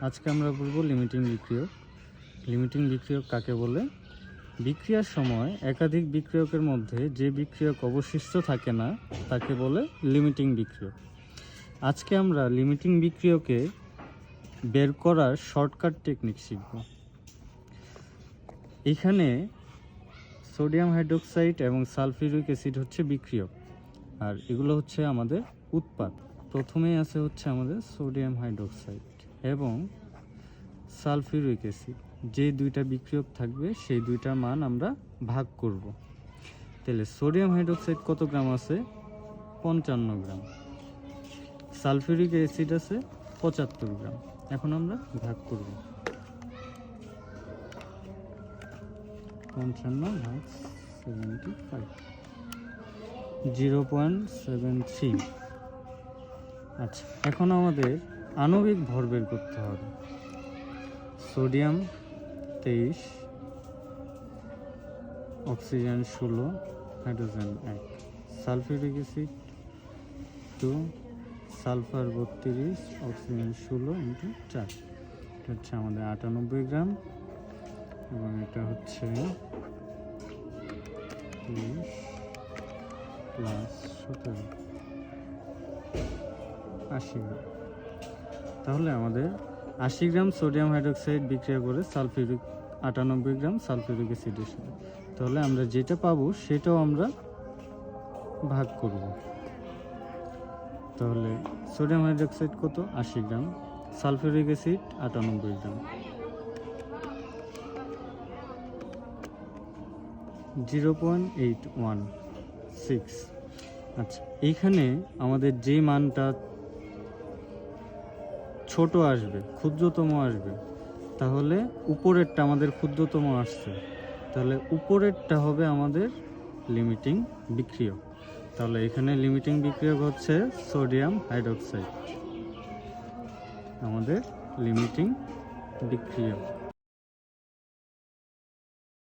আজকে আমরা বলব লিমিটিং বিক্রিয়ক। লিমিটিং বিক্রিয়ক কাকে বলে? বিক্রিয়ার সময় একাধিক বিক্রিয়কের মধ্যে যে বিক্রিয়ক অবশিষ্ট থাকে না, তাকে বলে লিমিটিং বিক্রিয়ক। আজকে আমরা লিমিটিং বিক্রিয়কে বের করার শর্টকাট টেকনিক শিখব। এখানে সোডিয়াম হাইড্রোক্সাইড এবং সালফিউরিক অ্যাসিড হচ্ছে বিক্রিয়ক, আর এগুলো হচ্ছে আমাদের উৎপাদ প্রথমেই আছে হচ্ছে আমাদের সোডিয়াম হাইড্রোক্সাইড এবং সালফিউরিক অ্যাসিড। যে দুইটা বিক্রিয়ক থাকবে, সেই দুইটার মান আমরা ভাগ করব। তাহলে সোডিয়াম হাইড্রোক্সাইড কত গ্রাম আছে? পঞ্চান্ন গ্রাম। সালফিউরিক অ্যাসিড আছে পঁচাত্তর গ্রাম। এখন আমরা ভাগ করব। পঞ্চান্ন ভাগ seventy five. Zero point seven three. আচ্ছা এখন আমাদের আণবিক ভর বের করতে হবে। সোডিয়াম তেইশ, অক্সিজেন ষোলো, হাইড্রোজেন এক। সালফিউরিক অ্যাসিড টু, সালফার বত্রিশ, অক্সিজেন ষোলো ইন্টু চার। এটা হচ্ছে আমাদের আটানব্বই গ্রাম এবং এটা হচ্ছে প্লাস সতেরো। আশি গ্রাম। তাহলে আমাদের আশি গ্রাম সোডিয়াম হাইড্রোক্সাইড বিক্রিয়া করে সালফিউরিক আটানব্বই গ্রাম সালফিউরিক অ্যাসিডের সাথে তাহলে আমরা যেটা পাবো সেটাও আমরা ভাগ করব। তাহলে সোডিয়াম হাইড্রোক্সাইড কত? আশি গ্রাম। সালফিউরিক অ্যাসিড আটানব্বই gram. Zero point eight one six. আচ্ছা এইখানে আমাদের যে মানটা ছোট আসবে, ক্ষুদ্রতম আসবে। তাহলে উপরেরটা আমাদের ক্ষুদ্রতম আসছে। তাহলে উপরেরটা হবে আমাদের লিমিটিং বিক্রিয়ক। তাহলে এখানে লিমিটিং বিক্রিয়ক হচ্ছে সোডিয়াম হাইড্রোক্সাইড আমাদের লিমিটিং বিক্রিয়ক।